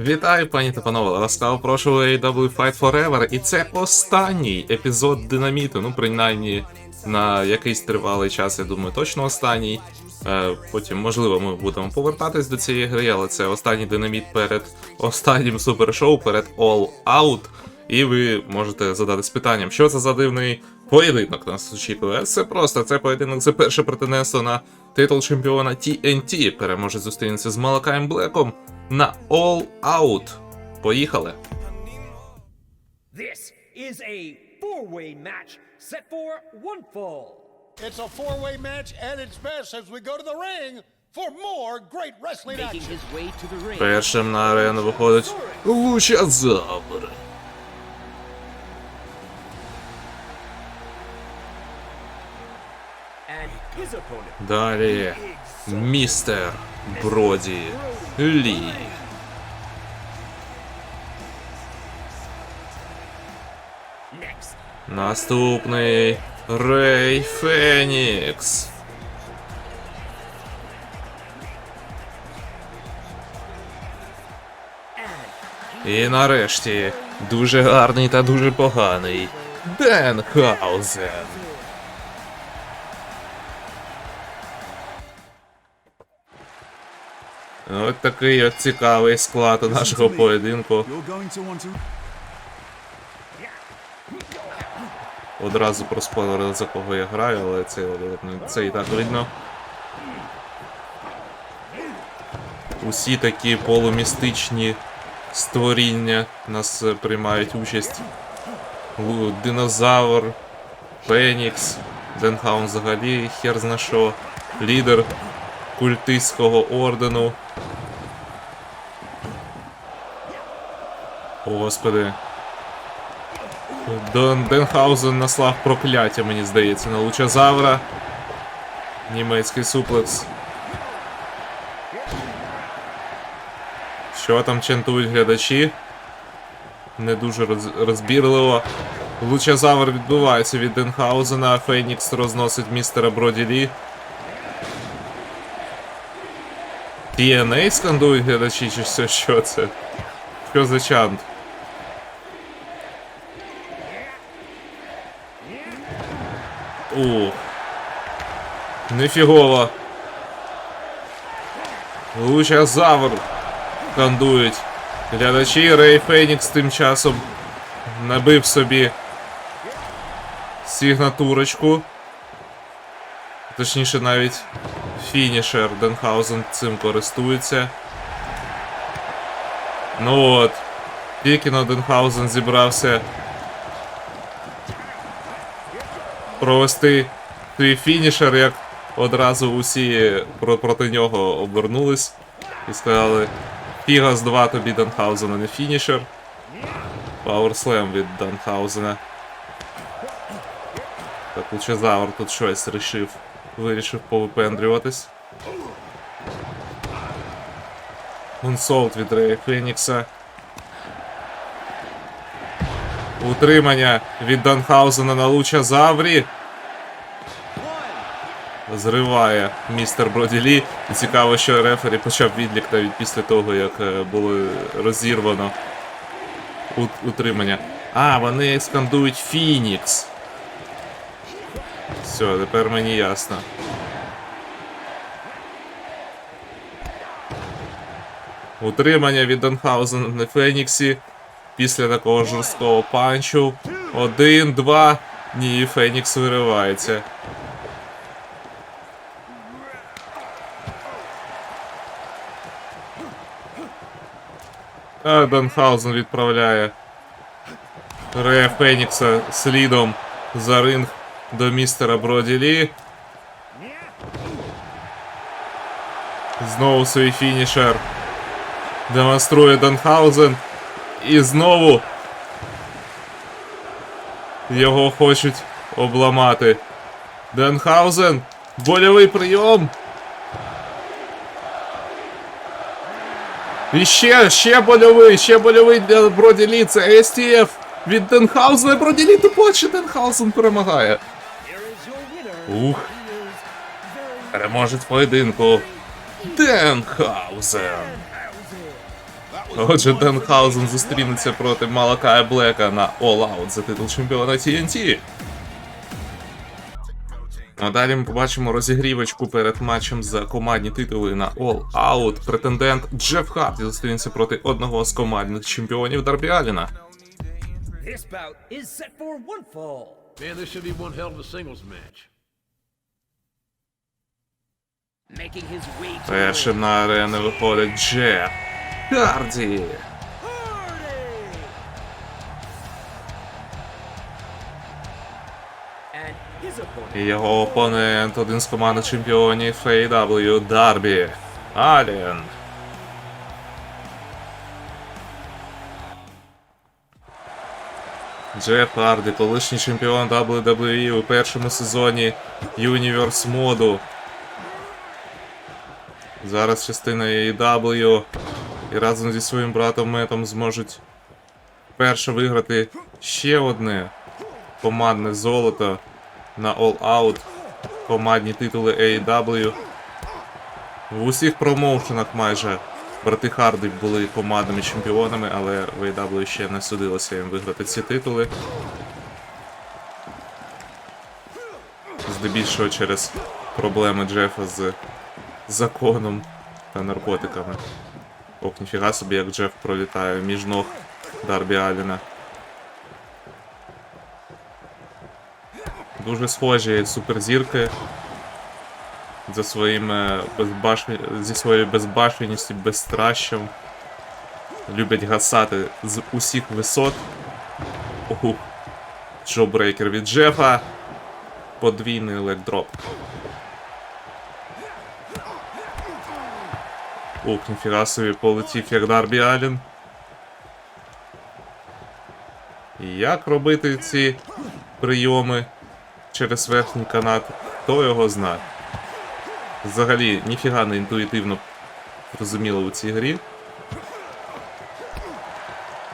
Вітаю, пані та панове! Ласкаво прошу AW Fight Forever. І це останній епізод динаміту. Ну, принаймні, на якийсь тривалий час, я думаю, точно останній. Е, Потім, можливо, ми будемо повертатись до цієї гри, але це останній динаміт перед останнім супершоу, перед All Out. І ви можете задатись питанням, що це за дивний поєдинок нас очікує. Це просто це поєдинок за перше претендентство на титул чемпіона TNT. Переможе зустрінеться з Малакаєм Блеком на All Out. Поїхали. This is a four-way match set for one fall. It's a four-way match at its best as we go to the ring for more great wrestling action. his way to the ring. Першим на арену виходить Лучазавр. Далі містер Броді Next, Наступний Рей Фенікс. І нарешті дуже гарний та дуже поганий Ден От такий от цікавий склад у нашого поєдинку. Одразу проспойлерили, за кого я граю, але це, це і так видно. Усі такі полумістичні створіння нас приймають участь. Динозавр, Фенікс, Денхаун взагалі хер зна що, лідер культистського ордену. Господи. Дон Денхаузен наслав прокляття, мені здається, на Лучазавра. Німецький суплекс. Що там чентують глядачі? Не дуже роз- розбірливо. Лучазавр відбувається від Денхаузена, а Фенікс розносить містера Броді Лі. TNA скандують глядачі, чи все, що це? Що за чант? Ух. Нефігово. Лучазавр кандують. Глядачі Рей Фенікс тим часом набив собі сигнатурочку. Точніше, навіть фінішер Денхаузен цим користується. Ну от. Тільки на Денхаузен зібрався провести свій фінішер, як одразу усі про- проти нього обернулись і сказали: Фіга з 2 тобі Данхаузена не фінішер. Пауерслем від Данхаузена. Так, Лучезавр тут щось рішив. Вирішив повипендрюватись. Унсолт від Рея Фенікса. Утримання від Данхаузена на Лучазаврі. Зриває містер Броділі. І цікаво, що рефері почав відлік навіть після того, як е, було розірвано утримання. А, вони скандують Фінікс. Все, тепер мені ясно. Утримання від Данхаузена на Феніксі. Після такого жорсткого панчу. Один, два. Ні, Фенікс виривається. А відправляє Рея Фенікса слідом за ринг до містера Броді Лі. Знову свій фінішер демонструє Данхаузен. І знову його хочуть обламати. Денхаузен. Больовий прийом. І ще, ще больовий, ще больовий для Броділі, Це STF від Денхаузена. Броді Лі тупоче Денхаузен перемагає. Ух. Переможець поєдинку. Денхаузен. Отже, Денхаузен зустрінеться проти Малакая Блека на All Out за титул чемпіона TNT. А далі ми побачимо розігрівочку перед матчем за командні титули на All Out. Претендент Джеф Харді зустрінеться проти одного з командних чемпіонів Дарбі Аліна. Першим на арену виходить Джеф Харді. Його опонент один з командних чемпіонів AEW Дарбі Алін. Джеф Харді, колишній чемпіон WWE у першому сезоні Universe моду. Зараз частина AEW і разом зі своїм братом Метом зможуть вперше виграти ще одне командне золото на All Out командні титули AEW. В усіх промоушенах майже брати Харди були командними чемпіонами, але в AEW ще не судилося їм виграти ці титули. Здебільшого через проблеми Джефа з законом та наркотиками. Ох, ніфіга собі, як Джеф пролітає між ног Дарбі Аліна. Дуже схожі суперзірки за своїм безбаш... зі своєю безбашеністю, безстращем. Люблять гасати з усіх висот. Уху. Джобрейкер від Джефа. Подвійний легдроп. Ух, ніфіга собі полетів як Дарбі Аллен. І Як робити ці прийоми через верхній канат, хто його знає. Взагалі, ніфіга не інтуїтивно зрозуміло у цій грі.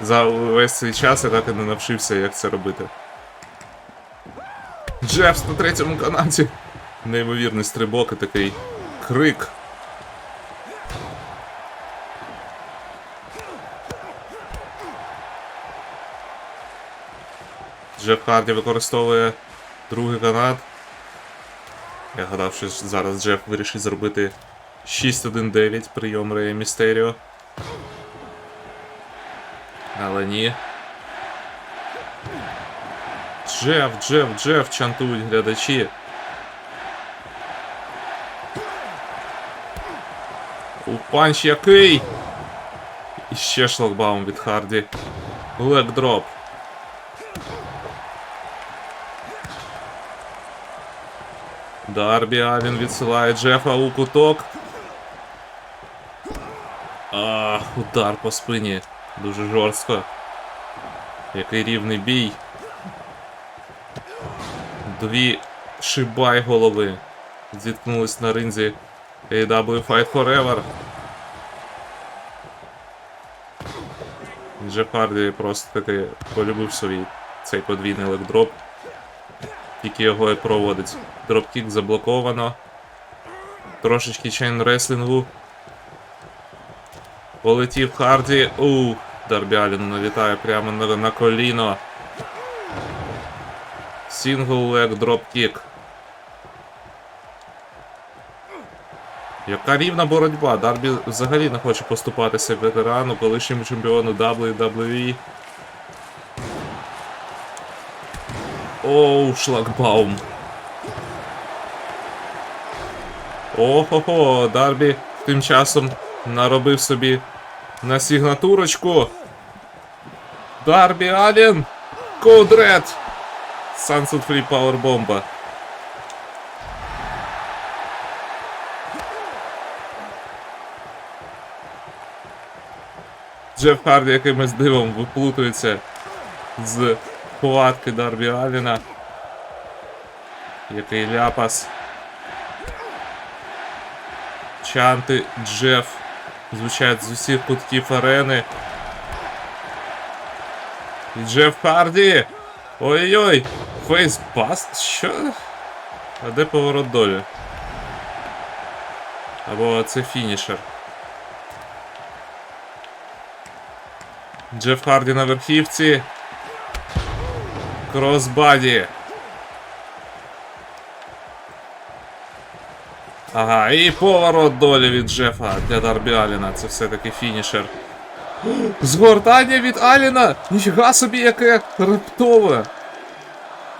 За весь цей час я так і не навчився, як це робити. Джеф на третьому канаті. Неймовірний стрибок і такий крик. Джеф Харді використовує другий канат. Я гадав, що зараз Джеф вирішить зробити 6-1-9 прийом Рея Містеріо. Але ні. Джеф, Джеф, Джеф, чантують глядачі. У панч який! І ще шлагбаум від Харді. Легдроп. Дарбі Алін відсилає Джефа у куток. Ах, удар по спині. Дуже жорстко. Який рівний бій. Дві шибай голови. Зіткнулись на ринзі AW Fight Forever. Джеф Харді просто таки полюбив собі цей подвійний легдроп. Тільки його і проводить. Дропкік заблоковано. Трошечки чейн реслінгу. Полетів Харді. Ух, Дарбі Аллен налітає прямо на, на коліно. Сінгл лег дропкік. Яка рівна боротьба. Дарбі взагалі не хоче поступатися ветерану, колишньому чемпіону WWE. Оу, шлагбаум. Ого-го, Дарбі тим часом наробив собі на сигнатурочку. Дарбі Red! Sunset Free Power Bomba. Джеф Харді якимось дивом виплутується з хватки Дарбі Аліна. Який ляпас. Чанти Джеф звучать з усіх кутків арени. І Джеф Харді! Ой-ой! Фейсбаст? Що? А де поворот долі? Або це фінішер. Джеф Харді на верхівці. Кросбаді. Ага, і поворот долі від Джефа для Дарбі Аліна. Це все-таки фінішер. Згортання від Аліна! Ніфіга собі, яке раптове!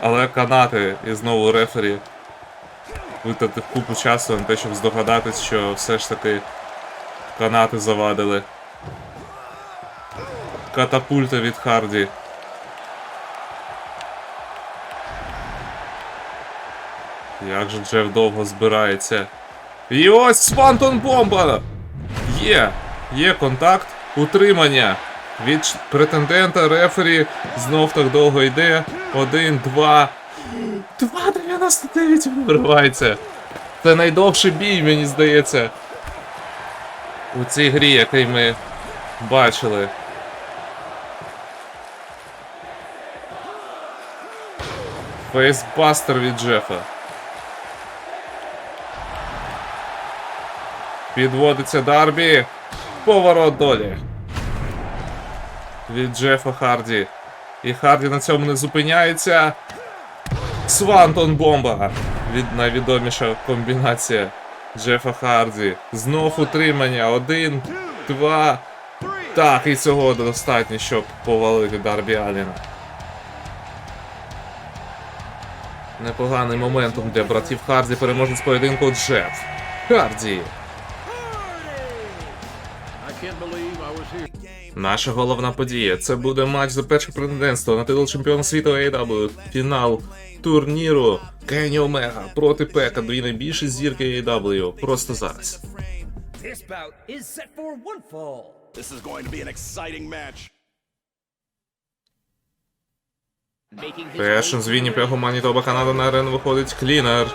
Але канати і знову рефері витратив купу часу на те, щоб здогадатись, що все ж таки канати завадили. Катапульта від Харді. Як же Джеф довго збирається. І ось Свантон бомба! Є! Є контакт, утримання. Від претендента рефері знов так довго йде. Один, два. 2.99 виривається. Це найдовший бій, мені здається. У цій грі, який ми бачили. Фейсбастер від Джефа. Підводиться Дарбі. Поворот долі. Від Джефа Харді. І Харді на цьому не зупиняється. Свантон бомба. Від найвідоміша комбінація Джефа Харді. Знов утримання. Один, два. Так, і цього достатньо, щоб повалити Дарбі Аліна. Непоганий моментум для братів Харді переможець поєдинку Джеф. Харді. Наша головна подія це буде матч за перше претендентство на титул чемпіона світу AEW. Фінал турніру Кенні Омега проти Пека, дві найбільші зірки AEW. Просто зараз. This bout is set for one fall. This is going to be an exciting match. Першим з Вінніпегу Манітоба Канада на арену виходить Клінер.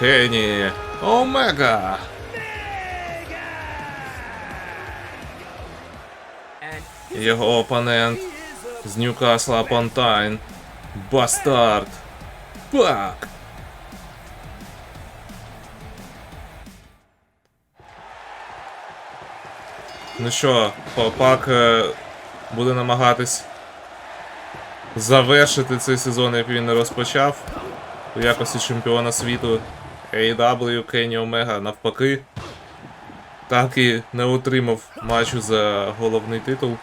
Кенні Омега. Його опонент з Ньюкасла Апонтайн. Бастард. Пак. Ну що, Па- Пак е, буде намагатись завершити цей сезон, як він і розпочав. У якості чемпіона світу AEW Кенні Омега навпаки. Так і не отримав матчу за головний титул.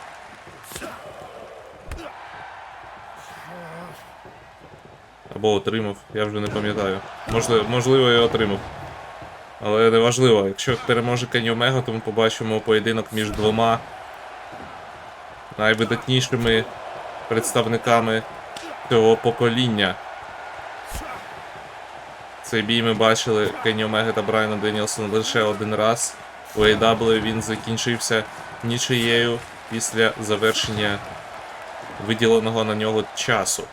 Або отримав, я вже не пам'ятаю. Можливо, можливо, і отримав. Але не важливо, якщо переможе Кенні Омега, то ми побачимо поєдинок між двома найвидатнішими представниками цього покоління. Цей бій ми бачили Кенні Омеги та Брайана Денілсона лише один раз. У AEW він закінчився нічиєю після завершення виділеного на нього часу.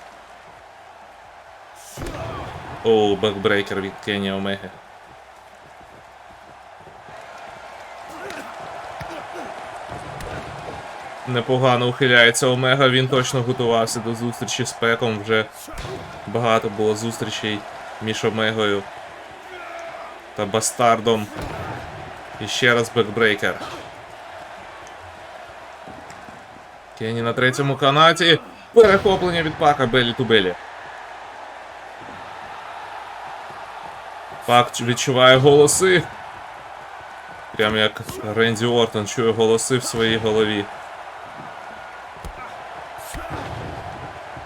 Оу, бекбрейкер від Кенні Омеги. Непогано ухиляється Омега, він точно готувався до зустрічі з Пеком. Вже багато було зустрічей між Омегою та Бастардом. І ще раз бекбрейкер. Кенні на третьому канаті. Перехоплення від Пака Белі Пак відчуває голоси. Прям як Ренді Ортон чує голоси в своїй голові.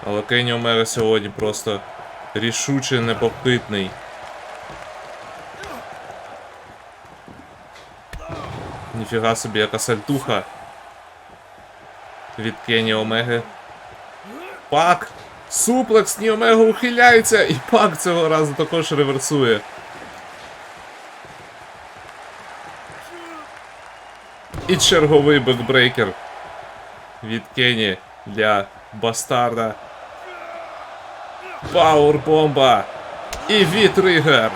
Але Кенні Омега сьогодні просто рішуче непохитний. Ніфіга собі, яка сальтуха від Кенні Омеги. Пак! Суплекс Ні Омега ухиляється, і пак цього разу також реверсує. І черговий бекбрейкер від Кенні для Бастарда. Пауербомба! І вітригер!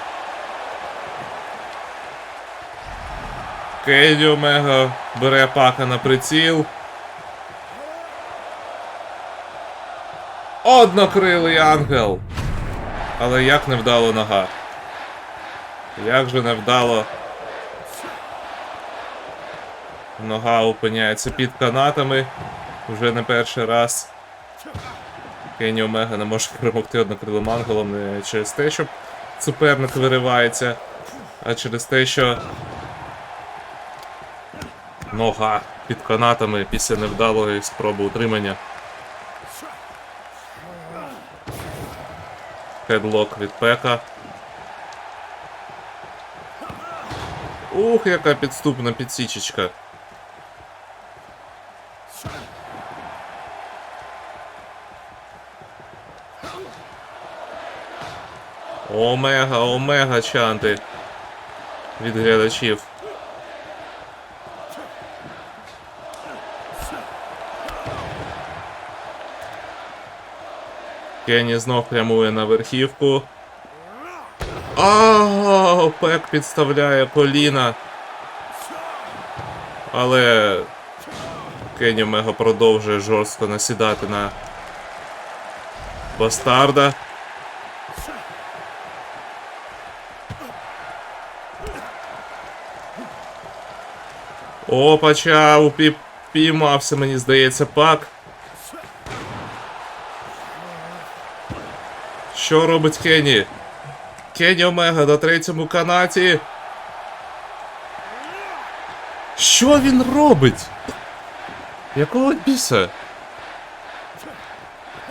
Кенні Омега бере пака на приціл. Однокрилий ангел. Але як невдало нога. Як же невдало. Нога опиняється під канатами. Вже не перший раз Кенні Омега не може перемогти однокрилим анголом не через те, що суперник виривається, а через те, що нога під канатами після невдалої спроби утримання. Хедлок від Пека. Ух, яка підступна підсічечка. Омега, омега чанти від глядачів. Кенні знов прямує на верхівку. А, Пек підставляє коліна. Але Кенні Омега продовжує жорстко насідати на бастарда. О, почав, пі- піймався, мені здається, пак. Що робить Кенні? Кенні Омега на третьому канаті. Що він робить? Якого біса?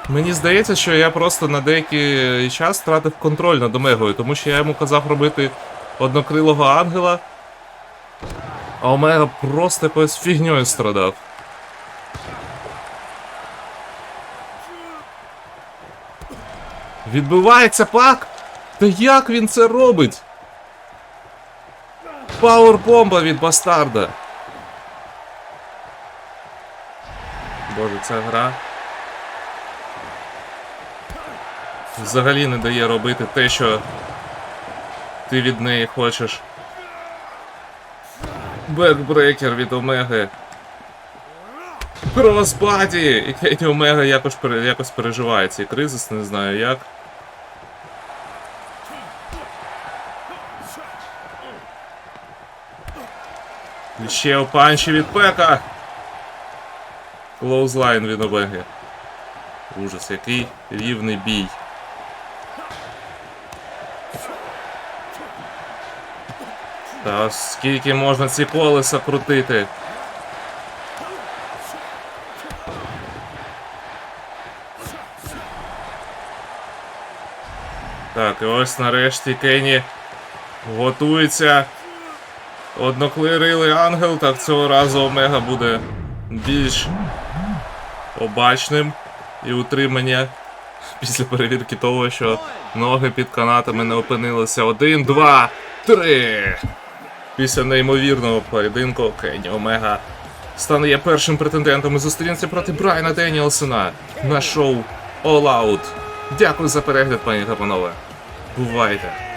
Мені здається, що я просто на деякий час втратив контроль над Омегою, тому що я йому казав робити однокрилого ангела, а Омега просто якоюсь фігньою страдав. Відбивається пак! Та як він це робить? Пауербомба від бастарда. Боже, ця гра. Взагалі не дає робити те, що ти від неї хочеш. Бекбрекер від Омеги. Кросбаді! І Кенні Омега якось, якось переживає цей кризис, не знаю як. І Ще у панчі від Пека. Клоузлайн від Омеги. Ужас, який рівний бій. Та скільки можна ці колеса крутити? Так, і ось нарешті Кенні готується. Одноклирилий ангел, так цього разу Омега буде більш обачним і утримання після перевірки того, що ноги під канатами не опинилися. Один, два, три. Після неймовірного поєдинку Кенні Омега стане першим претендентом і зустрінеться проти Брайана Деніелсона на шоу All Out. Дякую за перегляд, пані та панове. Бувайте!